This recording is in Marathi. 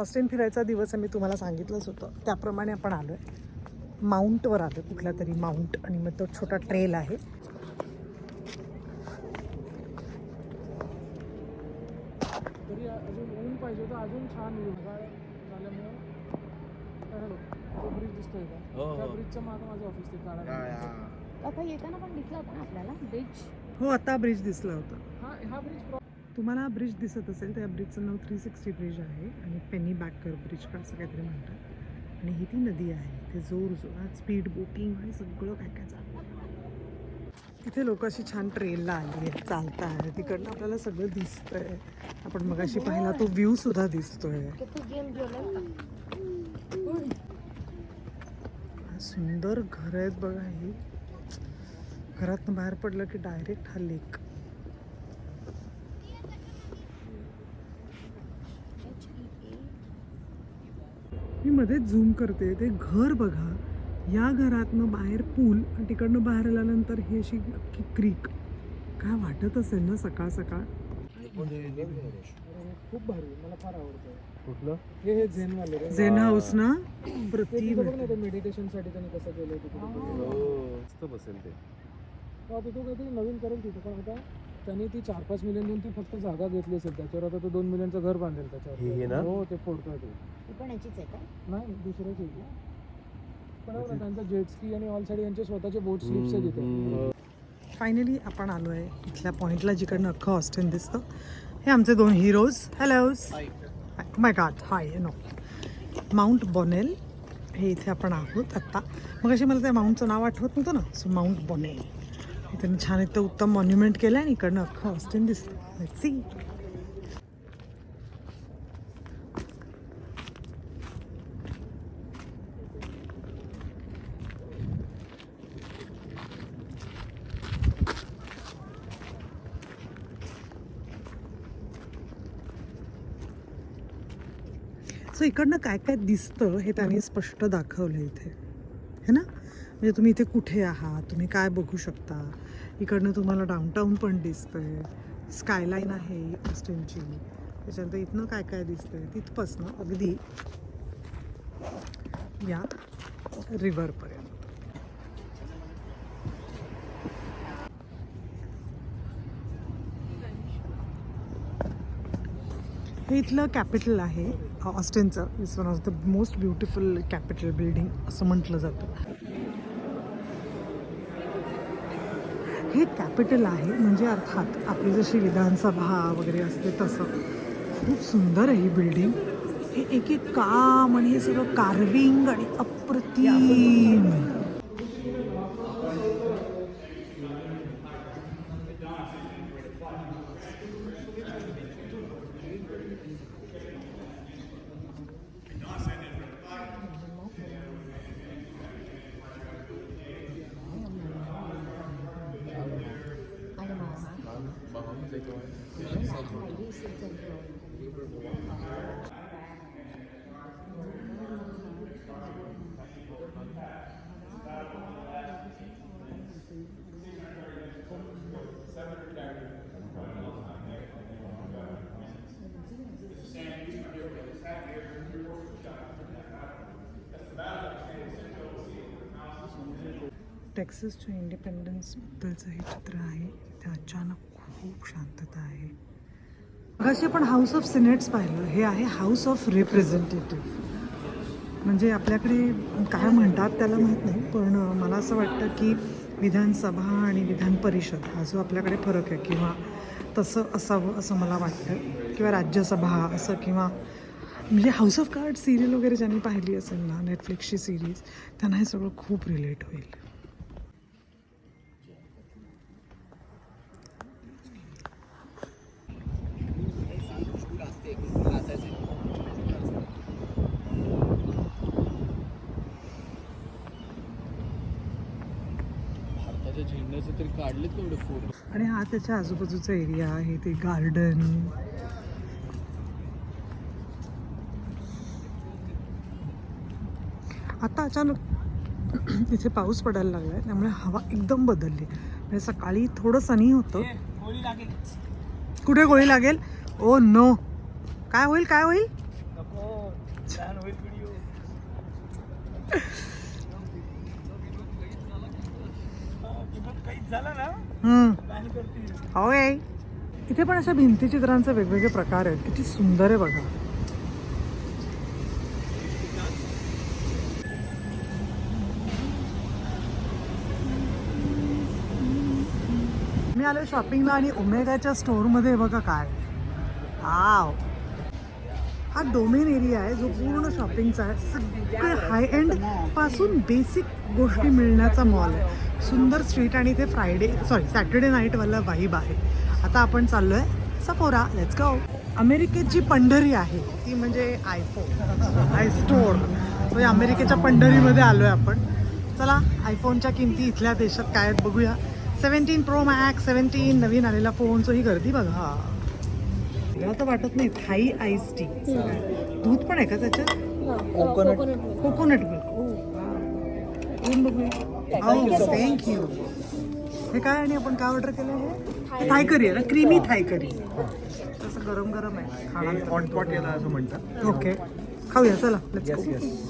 ऑस्टिन फिरायचा दिवस आहे मी तुम्हाला सांगितलंच होतं. त्याप्रमाणे आपण आलो आहे माउंटवर आलो कुठल्या तरी माउंट. आणि मग तो छोटा ट्रेल आहे. तरी अजून ऊन पाहिजे होतं अजून छान ब्रिज दिसतोय का? हो, हो. आता येताना पण दिसला होता ना आपल्याला? ब्रिज हो आता ब्रिज दिसला होता. हा हा ब्रिज तुम्हाला हा ब्रिज दिसत असेल त्या ब्रिजचं नाव थ्री सिक्स्टी ब्रिज आहे आणि पेनी बॅकर ब्रिज का असं काहीतरी म्हणतात. आणि ही ती नदी आहे ते जोर जोरात स्पीड बोटिंग आणि सगळं काय काय चाललं आहे. इथे लोक अशी छान ट्रेनला आली आहेत चालत आहे तिकडनं आपल्याला सगळं दिसतंय. आपण मगाशी पाहिला तो व्ह्यू सुद्धा दिसतोय. सुंदर घर आहेत बघा ही. घरातनं बाहेर पडलं की डायरेक्ट हा लेक मी मध्येच झूम करते. ते घर बघा. या घरातनं बाहेर पूल आणि तिकडनं बाहेर आल्यानंतर ही अशी अख्खी क्रीक काय वाटत असेल ना सकाळ सकाळ? खूप भारी. मला फार आवडतं कुठलं? हे हे झेनवाले रे. झेन हाऊस ना? ते प्रतिम तिथं बघ ना ते meditation साठी त्यांनी कसं केलंय तिथे. हो मस्त बसेल ते. तो काहीतरी नवीन करेल तिथं. पण आता त्यांनी ती चार पाच मिलियन देऊन ती फक्त जागा घेतली असेल. त्याच्यावर आता तो दोन मिलियनचं घर बांधेल हे- हे त्याच्यावर ना? हो ते फोडतोय ते. ही पण याचीच आहे काय नाही दुसरंच आहे. पण ना, त्यांचा जेटस्की आणि ऑल साईड यांचे स्वतःचे बोट स्लिप्स आहेत तिथे फायनली आपण आलो आहे इथल्या पॉईंटला जिकडनं अख्खं ऑस्टिन दिसतं. हे आमचे दोन heroes hello my god hi no Mount Bonnell हे इथे आपण आहोत आत्ता मग अशी मला त्या माउंटचं नाव आठवत नव्हतं ना? सो माउंट बॉनेल त्यांनी छान इथं उत्तम मॉन्युमेंट केलं आहे आणि इकडनं अख्खं ऑस्टिन दिसतं सी सो इकडनं काय काय दिसतं हे त्यांनी स्पष्ट दाखवलं इथे. है ना? म्हणजे तुम्ही इथे कुठे आहात? तुम्ही काय बघू शकता? इकडनं तुम्हाला डाऊनटाऊन पण दिसतंय. स्कायलाईन आहे ऑस्टेनची त्याच्यानंतर इथनं काय काय दिसतंय? तिथपासनं अगदी या रिव्हरपर्यंत हे इथलं कॅपिटल आहे ऑस्टेनचं it's one of the most beautiful capitol building असं म्हटलं जातं. हे कॅपिटल आहे म्हणजे अर्थात आपली जशी विधानसभा वगैरे असते तसं. खूप सुंदर आहे ही बिल्डिंग. हे एक एक काम आणि हे सगळं कार्विंग आणि अप्रतिम. टेक्सासच्या इंडिपेंडन्सबद्दलचं हे चित्र आहे. ते अचानक खूप शांतता आहे. मगाशी आपण हाऊस ऑफ सिनेट्स पाहिलं. हे आहे हाऊस ऑफ रिप्रेझेंटेटिव्ह म्हणजे आपल्याकडे काय म्हणतात त्याला माहीत नाही पण मला असं वाटतं की विधानसभा आणि विधान परिषद हा जो आपल्याकडे फरक आहे किंवा तसं असावं असं मला वाटतं. किंवा राज्यसभा असं किंवा म्हणजे हाऊस ऑफ कार्ड सिरियल वगैरे ज्यांनी पाहिली असेल ना नेटफ्लिक्सची सिरीज त्यांना हे सगळं खूप रिलेट होईल. झेंड्याचे तरी काढले तेवढे फोटो आणि हा त्याच्या आजूबाजूचा एरिया आहे ते गार्डन आता अचानक इथे पाऊस पडायला लागला आहे त्यामुळे हवा एकदम बदलली. म्हणजे सकाळी थोडं सनी होतं. कुठे गोळी लागेल? ओ नो काय होईल काय होईल? नको हम्म. होय इथे पण अशा भिंतीचित्रांचे वेगवेगळे प्रकार आहेत. किती सुंदर आहे बघा. मी आलो शॉपिंगला आणि ओमेगाच्या स्टोअरमध्ये बघा काय. आव हा डोमेन एरिया आहे जो पूर्ण शॉपिंगचा आहे. सगळे हाय एंडपासून बेसिक गोष्टी मिळण्याचा मॉल आहे. सुंदर स्ट्रीट आणि इथे फ्रायडे सॉरी सॅटर्डे नाईटवाला वाईब आहे. आता आपण चाललो आहे सफोरा लेट्स गो अमेरिकेत जी पंढरी आहे ती म्हणजे आयफोन आय स्टोर तो या अमेरिकेच्या पंढरीमध्ये आलो आहे आपण. चला आयफोनच्या किमती इथल्या देशात काय आहेत बघूया. सेवन्टीन प्रो मॅक्स सेवन्टीन नवीन आलेला फोनचं ही गर्दी बघा. मला तर वाटत नाही थाई आईस टी दूध पण आहे का त्याच्यात? कोकोनट मिल्क पिऊन बघूया थँक्यू हे काय आणि आपण काय ऑर्डर केलं हे? थाय करी आहे ना? क्रीमी थाय करी तसं गरम गरम आहे खाणार हॉटपॉट याला असं म्हणतात. ओके खाऊया चला. Let's go.